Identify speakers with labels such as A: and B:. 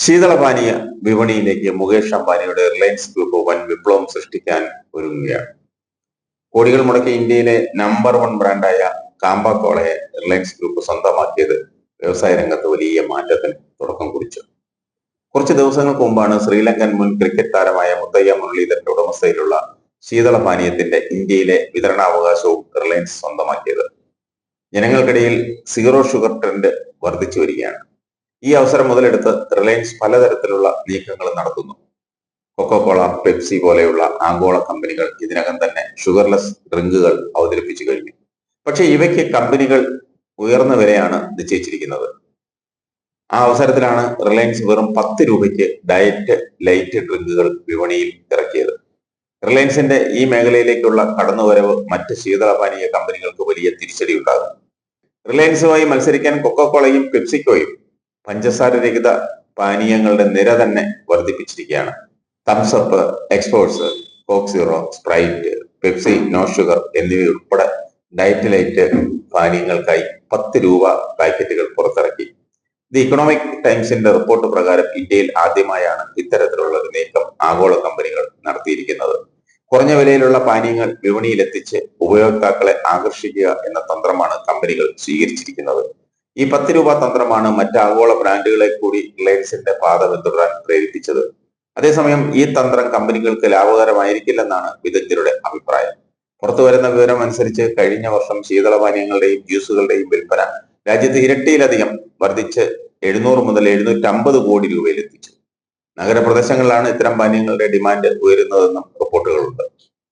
A: ശീതളപാനീയ വിപണിയിലേക്ക് മുകേഷ് അംബാനിയുടെ Reliance group വൻ വിപ്ലവം സൃഷ്ടിക്കാൻ ഒരുങ്ങുകയാണ്. കോടികൾ മുടക്കി ഇന്ത്യയിലെ നമ്പർ വൺ ബ്രാൻഡായ കാമ്പ കോളയെ റിലയൻസ് ഗ്രൂപ്പ് സ്വന്തമാക്കിയത് വ്യവസായ രംഗത്ത് വലിയ മാറ്റത്തിന് തുടക്കം കുറിച്ചു. കുറച്ച് ദിവസങ്ങൾക്ക് മുമ്പാണ് ശ്രീലങ്കൻ മുൻ ക്രിക്കറ്റ് താരമായ മുത്തയ്യ മുരളീധരന്റെ ഉടമസ്ഥയിലുള്ള ശീതളപാനീയത്തിന്റെ ഇന്ത്യയിലെ വിതരണാവകാശവും റിലയൻസ് സ്വന്തമാക്കിയത്. ജനങ്ങൾക്കിടയിൽ സീറോ ഷുഗർ ട്രെൻഡ് വർദ്ധിച്ചു വരികയാണ്. ഈ അവസരം മുതലെടുത്ത് റിലയൻസ് പലതരത്തിലുള്ള നീക്കങ്ങൾ നടത്തുന്നു. കൊക്കോകോള പെപ്സി പോലെയുള്ള ആഗോള കമ്പനികൾ ഇതിനകം തന്നെ ഷുഗർലെസ് ഡ്രിങ്കുകൾ അവതരിപ്പിച്ചു കഴിഞ്ഞു. പക്ഷേ ഇവയ്ക്ക് കമ്പനികൾ ഉയർന്ന വിലയാണ് നിശ്ചയിച്ചിരിക്കുന്നത്. ആ അവസരത്തിലാണ് റിലയൻസ് വെറും പത്ത് രൂപയ്ക്ക് ഡയറ്റ് ലൈറ്റ് ഡ്രിങ്കുകൾ വിപണിയിൽ ഇറക്കിയത്. റിലയൻസിന്റെ ഈ മേഖലയിലേക്കുള്ള കടന്നുവരവ് മറ്റ് ശീതളപാനീയ കമ്പനികൾക്ക് വലിയ തിരിച്ചടി ഉണ്ടാകും റിലയൻസുമായി മത്സരിക്കാൻ കൊക്കോകോളയും പെപ്സിക്കോയും പഞ്ചസാര രഹിത പാനീയങ്ങളുടെ നിര തന്നെ വർദ്ധിപ്പിച്ചിരിക്കുകയാണ്. Thums Up exports coke zero sprite Pepsi no sugar എന്നിവയുൾപ്പെടെ ഡയറ്റ് ലൈറ്റ് പാനീയങ്ങൾക്കായി പത്ത് രൂപ പാക്കറ്റുകൾ പുറത്തിറക്കി. ദി ഇക്കണോമിക് ടൈംസിന്റെ റിപ്പോർട്ട് പ്രകാരം ഇന്ത്യയിൽ ആദ്യമായാണ് ഇത്തരത്തിലുള്ള ഒരു നീക്കം ആഗോള കമ്പനികൾ നടത്തിയിരിക്കുന്നത്. കുറഞ്ഞ വിലയിലുള്ള പാനീയങ്ങൾ വിപണിയിലെത്തിച്ച് ഉപയോക്താക്കളെ ആകർഷിക്കുക എന്ന തന്ത്രമാണ് കമ്പനികൾ സ്വീകരിച്ചിരിക്കുന്നത്. ഈ പത്ത് രൂപ തന്ത്രമാണ് മറ്റ് ആഗോള ബ്രാൻഡുകളെ കൂടി റിലയൻസിന്റെ പാത പിന്തുടരാൻ പ്രേരിപ്പിച്ചത്. അതേസമയം ഈ തന്ത്രം കമ്പനികൾക്ക് ലാഭകരമായിരിക്കില്ലെന്നാണ് വിദഗ്ധരുടെ അഭിപ്രായം. പുറത്തു വരുന്ന വിവരം അനുസരിച്ച് കഴിഞ്ഞ വർഷം ശീതളപാനീയങ്ങളുടെയും ജ്യൂസുകളുടെയും വിൽപ്പന രാജ്യത്ത് ഇരട്ടിയിലധികം വർദ്ധിച്ച് എഴുന്നൂറ് മുതൽ എഴുന്നൂറ്റി അമ്പത് കോടി രൂപയിലെത്തിച്ചു. നഗരപ്രദേശങ്ങളിലാണ് ഇത്തരം പാനീയങ്ങളുടെ ഡിമാൻഡ് ഉയരുന്നതെന്നും റിപ്പോർട്ടുകളുണ്ട്.